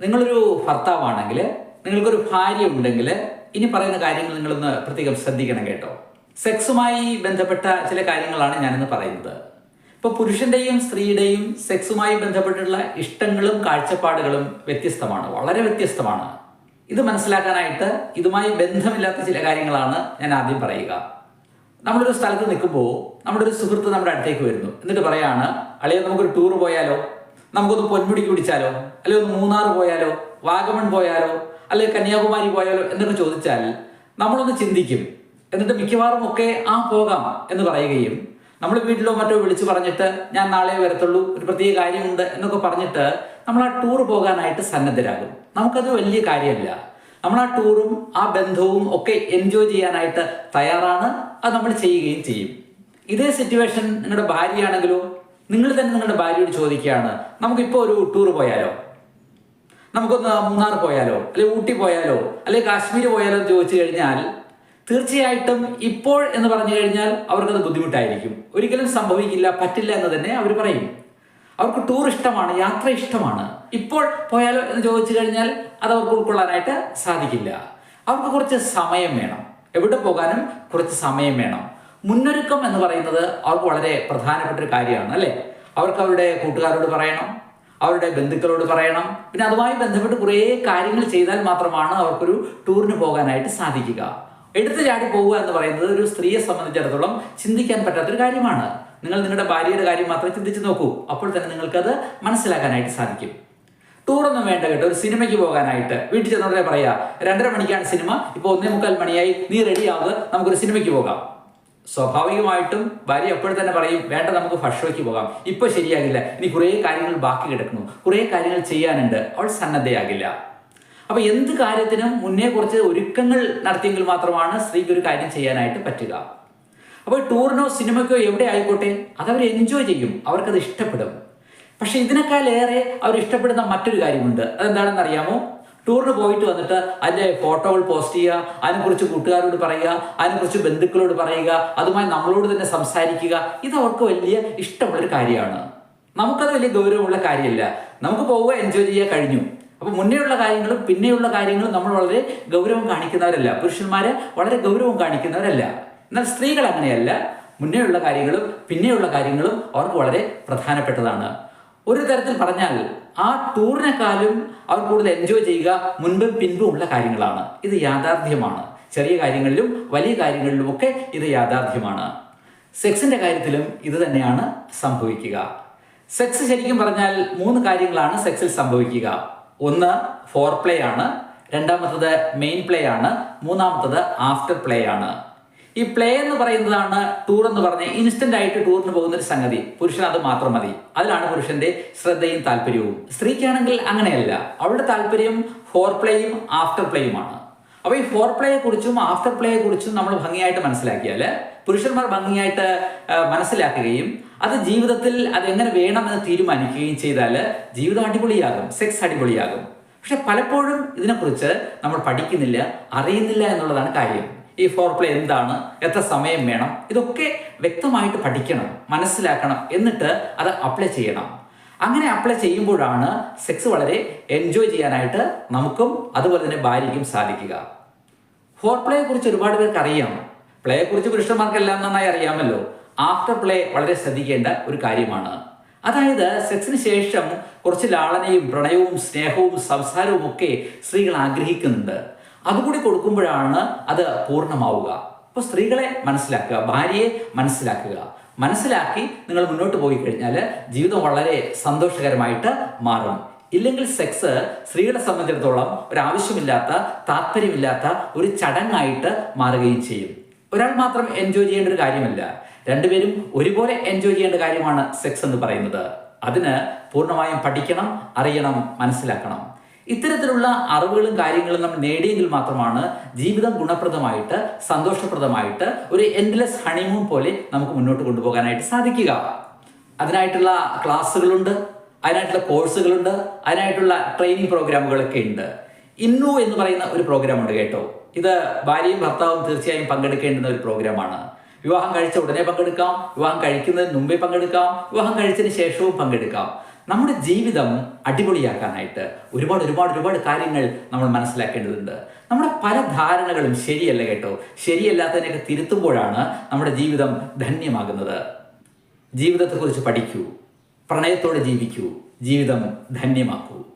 നിങ്ങളൊരു ഭർത്താവാണെങ്കിൽ നിങ്ങൾക്കൊരു ഭാര്യ ഉണ്ടെങ്കിൽ ഇനി പറയുന്ന കാര്യങ്ങൾ നിങ്ങളൊന്ന് പ്രത്യേകം ശ്രദ്ധിക്കണം കേട്ടോ. സെക്സുമായി ബന്ധപ്പെട്ട ചില കാര്യങ്ങളാണ് ഞാനിന്ന് പറയുന്നത്. ഇപ്പോൾ പുരുഷന്റെയും സ്ത്രീയുടെയും സെക്സുമായി ബന്ധപ്പെട്ടുള്ള ഇഷ്ടങ്ങളും കാഴ്ചപ്പാടുകളും വ്യത്യസ്തമാണ് വളരെ വ്യത്യസ്തമാണ്. ഇത് മനസ്സിലാക്കാനായിട്ട് ഇതുമായി ബന്ധമില്ലാത്ത ചില കാര്യങ്ങളാണ് ഞാൻ ആദ്യം പറയുക. നമ്മളൊരു സ്ഥലത്ത് നിൽക്കുമ്പോൾ നമ്മുടെ ഒരു സുഹൃത്ത് നമ്മുടെ അടുത്തേക്ക് വരുന്നു. എന്നിട്ട് പറയാണ് അളിയ നമുക്കൊരു ടൂർ പോയാലോ? നമുക്കൊന്ന് പൊന്മുടിക്ക് പിടിച്ചാലോ? അല്ലെങ്കിൽ ഒന്ന് മൂന്നാർ പോയാലോ? വാഗമൺ പോയാലോ? അല്ലെങ്കിൽ കന്യാകുമാരി പോയാലോ? എന്നൊക്കെ ചോദിച്ചാൽ നമ്മളൊന്ന് ചിന്തിക്കും. എന്നിട്ട് മിക്കവാറും ഒക്കെ ആ പോകാം എന്ന് പറയുകയും നമ്മൾ വീട്ടിലോ മറ്റോ വിളിച്ചു പറഞ്ഞിട്ട് ഞാൻ നാളെ വരത്തുള്ളൂ ഒരു പ്രത്യേക കാര്യമുണ്ട് എന്നൊക്കെ പറഞ്ഞിട്ട് നമ്മൾ ആ ടൂർ പോകാനായിട്ട് സന്നദ്ധരാകും. നമുക്കത് വലിയ കാര്യമല്ല. നമ്മൾ ആ ടൂറും ആ ബന്ധവും ഒക്കെ എൻജോയ് ചെയ്യാനായിട്ട് തയ്യാറാണ്. അത് നമ്മൾ ചെയ്യുകയും ചെയ്യും. ഇതേ സിറ്റുവേഷൻ നിങ്ങളുടെ ഭാര്യയാണെങ്കിലോ നിങ്ങൾ തന്നെ നിങ്ങളുടെ ഭാര്യയോട് ചോദിക്കുകയാണ് നമുക്കിപ്പോൾ ഒരു ടൂർ പോയാലോ? നമുക്കൊന്ന് മൂന്നാർ പോയാലോ? അല്ലെങ്കിൽ ഊട്ടി പോയാലോ? അല്ലെങ്കിൽ കാശ്മീർ പോയാലോ? എന്ന് ചോദിച്ചു കഴിഞ്ഞാൽ തീർച്ചയായിട്ടും ഇപ്പോൾ എന്ന് പറഞ്ഞു കഴിഞ്ഞാൽ അവർക്കത് ബുദ്ധിമുട്ടായിരിക്കും. ഒരിക്കലും സംഭവിക്കില്ല പറ്റില്ല എന്ന് തന്നെ അവർ പറയും. അവർക്ക് ടൂർ ഇഷ്ടമാണ് യാത്ര ഇഷ്ടമാണ്. ഇപ്പോൾ പോയാലോ എന്ന് ചോദിച്ചു കഴിഞ്ഞാൽ അത് അവർക്ക് ഉൾക്കൊള്ളാനായിട്ട് സാധിക്കില്ല. അവർക്ക് കുറച്ച് സമയം വേണം. എവിടെ പോകാനും കുറച്ച് സമയം വേണം. മുന്നൊരുക്കം എന്ന് പറയുന്നത് അവർക്ക് വളരെ പ്രധാനപ്പെട്ട ഒരു കാര്യമാണ് അല്ലേ? അവർക്ക് അവരുടെ കൂട്ടുകാരോട് പറയണം അവരുടെ ബന്ധുക്കളോട് പറയണം. പിന്നെ അതുമായി ബന്ധപ്പെട്ട് കുറേ കാര്യങ്ങൾ ചെയ്താൽ മാത്രമാണ് അവർക്കൊരു ടൂറിന് പോകാനായിട്ട് സാധിക്കുക. എടുത്തു ചാടി പോവുക എന്ന് പറയുന്നത് ഒരു സ്ത്രീയെ സംബന്ധിച്ചിടത്തോളം ചിന്തിക്കാൻ പറ്റാത്തൊരു കാര്യമാണ്. നിങ്ങൾ നിങ്ങളുടെ ഭാര്യയുടെ കാര്യം മാത്രം ചിന്തിച്ച് നോക്കൂ അപ്പോൾ തന്നെ നിങ്ങൾക്കത് മനസ്സിലാക്കാനായിട്ട് സാധിക്കും. ടൂറൊന്നും വേണ്ട കേട്ടോ ഒരു സിനിമയ്ക്ക് പോകാനായിട്ട്. വീട്ടിൽ ചെന്നോടനെ പറയാ രണ്ടര മണിക്കാണ് സിനിമ ഇപ്പോൾ ഒന്നേ മുക്കാൽ മണിയായി നീ റെഡി ആവുക നമുക്കൊരു സിനിമയ്ക്ക് പോകാം. സ്വാഭാവികമായിട്ടും ഭാര്യ എപ്പോഴും തന്നെ പറയും വേണ്ട നമുക്ക് ഫഷോയ്ക്ക് പോകാം. ഇപ്പൊ ശരിയാകില്ല. ഇനി കുറേ കാര്യങ്ങൾ ബാക്കി കിടക്കുന്നു. കുറേ കാര്യങ്ങൾ ചെയ്യാനുണ്ട്. അവൾ സന്നദ്ധയാകില്ല. അപ്പൊ എന്ത് കാര്യത്തിനും മുന്നേ കുറച്ച് ഒരുക്കങ്ങൾ നടത്തിയെങ്കിൽ മാത്രമാണ് സ്ത്രീക്ക് ഒരു കാര്യം ചെയ്യാനായിട്ട് പറ്റുക. അപ്പോൾ ടൂറിനോ സിനിമയ്ക്കോ എവിടെ ആയിക്കോട്ടെ അത് അവർ എൻജോയ് ചെയ്യും. അവർക്കത് ഇഷ്ടപ്പെടും. പക്ഷെ ഇതിനേക്കാളേറെ അവർ ഇഷ്ടപ്പെടുന്ന മറ്റൊരു കാര്യമുണ്ട്. അതെന്താണെന്ന് അറിയാമോ ടൂറിന് പോയിട്ട് വന്നിട്ട് അതിന്റെ ഫോട്ടോകൾ പോസ്റ്റ് ചെയ്യുക അതിനെക്കുറിച്ച് കൂട്ടുകാരോട് പറയുക അതിനെക്കുറിച്ച് ബന്ധുക്കളോട് പറയുക അതുമായി നമ്മളോട് തന്നെ സംസാരിക്കുക. ഇത് അവർക്ക് വലിയ ഇഷ്ടമുള്ളൊരു കാര്യമാണ്. നമുക്കത് വലിയ ഗൗരവമുള്ള കാര്യമല്ല. നമുക്ക് പോവുക എൻജോയ് ചെയ്യുക കഴിഞ്ഞു. അപ്പൊ മുന്നേയുള്ള കാര്യങ്ങളും പിന്നെയുള്ള കാര്യങ്ങളും നമ്മൾ വളരെ ഗൗരവം കാണിക്കുന്നവരല്ല. പുരുഷന്മാര് വളരെ ഗൗരവം കാണിക്കുന്നവരല്ല. എന്നാൽ സ്ത്രീകൾ അങ്ങനെയല്ല. മുന്നേയുള്ള കാര്യങ്ങളും പിന്നെയുള്ള കാര്യങ്ങളും അവർക്ക് വളരെ പ്രധാനപ്പെട്ടതാണ്. ഒരു തരത്തിൽ പറഞ്ഞാൽ ആ ടൂറിനെക്കാളും അവർ കൂടുതൽ എൻജോയ് ചെയ്യുക മുൻപും പിൻപും ഉള്ള കാര്യങ്ങളാണ്. ഇത് യാഥാർത്ഥ്യമാണ്. ചെറിയ കാര്യങ്ങളിലും വലിയ കാര്യങ്ങളിലും ഒക്കെ ഇത് യാഥാർത്ഥ്യമാണ്. സെക്സിന്റെ കാര്യത്തിലും ഇത് തന്നെയാണ് സംഭവിക്കുക. സെക്സ് ശരിക്കും പറഞ്ഞാൽ മൂന്ന് കാര്യങ്ങളാണ് സെക്സിൽ സംഭവിക്കുക. ഒന്ന് ഫോർ പ്ലേ ആണ്. രണ്ടാമത്തത് മെയിൻ പ്ലേ ആണ്. മൂന്നാമത്തത് ആഫ്റ്റർ പ്ലേ ആണ്. ഈ പ്ലേ എന്ന് പറയുന്നതാണ് ടൂർ എന്ന് പറഞ്ഞ ഇൻസ്റ്റന്റ് ആയിട്ട് ടൂറിന് പോകുന്ന ഒരു സംഗതി. പുരുഷൻ അത് മാത്രം മതി. അതിലാണ് പുരുഷന്റെ ശ്രദ്ധയും താല്പര്യവും. സ്ത്രീക്കാണെങ്കിൽ അങ്ങനെയല്ല. അവളുടെ താല്പര്യം ഫോർ പ്ലേയും ആഫ്റ്റർ പ്ലേയുമാണ് അപ്പൊ ഈ ഫോർ പ്ലേയെ കുറിച്ചും ആഫ്റ്റർ പ്ലേയെ കുറിച്ചും നമ്മൾ ഭംഗിയായിട്ട് മനസ്സിലാക്കിയാൽ പുരുഷന്മാർ ഭംഗിയായിട്ട് മനസ്സിലാക്കുകയും അത് ജീവിതത്തിൽ അതെങ്ങനെ വേണമെന്ന് തീരുമാനിക്കുകയും ചെയ്താൽ ജീവിതം അടിപൊളിയാകും. സെക്സ് അടിപൊളിയാകും. പക്ഷെ പലപ്പോഴും ഇതിനെക്കുറിച്ച് നമ്മൾ പഠിക്കുന്നില്ല അറിയുന്നില്ല എന്നുള്ളതാണ് കാര്യം. ഈ ഫോർ പ്ലേ എന്താണ്? എത്ര സമയം വേണം? ഇതൊക്കെ വ്യക്തമായിട്ട് പഠിക്കണം മനസ്സിലാക്കണം എന്നിട്ട് അത് അപ്ലൈ ചെയ്യണം. അങ്ങനെ അപ്ലൈ ചെയ്യുമ്പോഴാണ് സെക്സ് വളരെ എൻജോയ് ചെയ്യാനായിട്ട് നമുക്കും അതുപോലെ തന്നെ ഭാര്യയ്ക്കും സാധിക്കുക. ഫോർ പ്ലേയെ കുറിച്ച് ഒരുപാട് പേർക്ക് അറിയാം. പ്ലേയെ കുറിച്ച് പുരുഷന്മാർക്കെല്ലാം നന്നായി അറിയാമല്ലോ. ആഫ്റ്റർ പ്ലേ വളരെ ശ്രദ്ധിക്കേണ്ട ഒരു കാര്യമാണ്. അതായത് സെക്സിന് ശേഷം കുറച്ച് ലാളനയും പ്രണയവും സ്നേഹവും സംസാരവും ഒക്കെ സ്ത്രീകൾ ആഗ്രഹിക്കുന്നുണ്ട്. അതുകൂടി കൊടുക്കുമ്പോഴാണ് അത് പൂർണമാവുക. അപ്പോൾ സ്ത്രീകളെ മനസ്സിലാക്കുക ഭാര്യയെ മനസ്സിലാക്കുക. മനസ്സിലാക്കി നിങ്ങൾ മുന്നോട്ട് പോയി കഴിഞ്ഞാൽ ജീവിതം വളരെ സന്തോഷകരമായിട്ട് മാറും. ഇല്ലെങ്കിൽ സെക്സ് സ്ത്രീകളെ സംബന്ധിച്ചിടത്തോളം ഒരു ആവശ്യമില്ലാത്ത താല്പര്യമില്ലാത്ത ഒരു ചടങ്ങായിട്ട് മാറുകയും ചെയ്യും. ഒരാൾ മാത്രം എൻജോയ് ചെയ്യേണ്ട ഒരു കാര്യമല്ല. രണ്ടുപേരും ഒരുപോലെ എൻജോയ് ചെയ്യേണ്ട കാര്യമാണ് സെക്സ് എന്ന് പറയുന്നത്. അതിന് പൂർണമായും പഠിക്കണം അറിയണം മനസ്സിലാക്കണം. ഇത്തരത്തിലുള്ള അറിവുകളും കാര്യങ്ങളും നമ്മൾ നേടിയെങ്കിൽ മാത്രമാണ് ജീവിതം ഗുണപ്രദമായിട്ട് സന്തോഷപ്രദമായിട്ട് ഒരു എൻഡ്ലെസ് ഹണിമൂൺ പോലെ നമുക്ക് മുന്നോട്ട് കൊണ്ടുപോകാനായിട്ട് സാധിക്കുക. അതിനായിട്ടുള്ള ക്ലാസ്സുകളുണ്ട് അതിനായിട്ടുള്ള കോഴ്സുകളുണ്ട് അതിനായിട്ടുള്ള ട്രെയിനിങ് പ്രോഗ്രാമുകളൊക്കെ ഉണ്ട്. ഇന്നു എന്ന് പറയുന്ന ഒരു പ്രോഗ്രാം ഉണ്ട് കേട്ടോ. ഇത് ഭാര്യയും ഭർത്താവും തീർച്ചയായും പങ്കെടുക്കേണ്ടുന്ന ഒരു പ്രോഗ്രാമാണ് വിവാഹം കഴിച്ച ഉടനെ പങ്കെടുക്കാം വിവാഹം കഴിക്കുന്നതിന് മുമ്പേ പങ്കെടുക്കാം വിവാഹം കഴിച്ചതിന് ശേഷവും പങ്കെടുക്കാം. നമ്മുടെ ജീവിതം അടിപൊളിയാക്കാനായിട്ട് ഒരുപാട് ഒരുപാട് ഒരുപാട് കാര്യങ്ങൾ നമ്മൾ മനസ്സിലാക്കേണ്ടതുണ്ട്. നമ്മുടെ പല ധാരണകളും ശരിയല്ല കേട്ടോ. ശരിയല്ലാത്തതിനൊക്കെ തിരുത്തുമ്പോഴാണ് നമ്മുടെ ജീവിതം ധന്യമാകുന്നത്. ജീവിതത്തെക്കുറിച്ച് പഠിക്കൂ. പ്രണയത്തോടെ ജീവിക്കൂ. ജീവിതം ധന്യമാക്കൂ.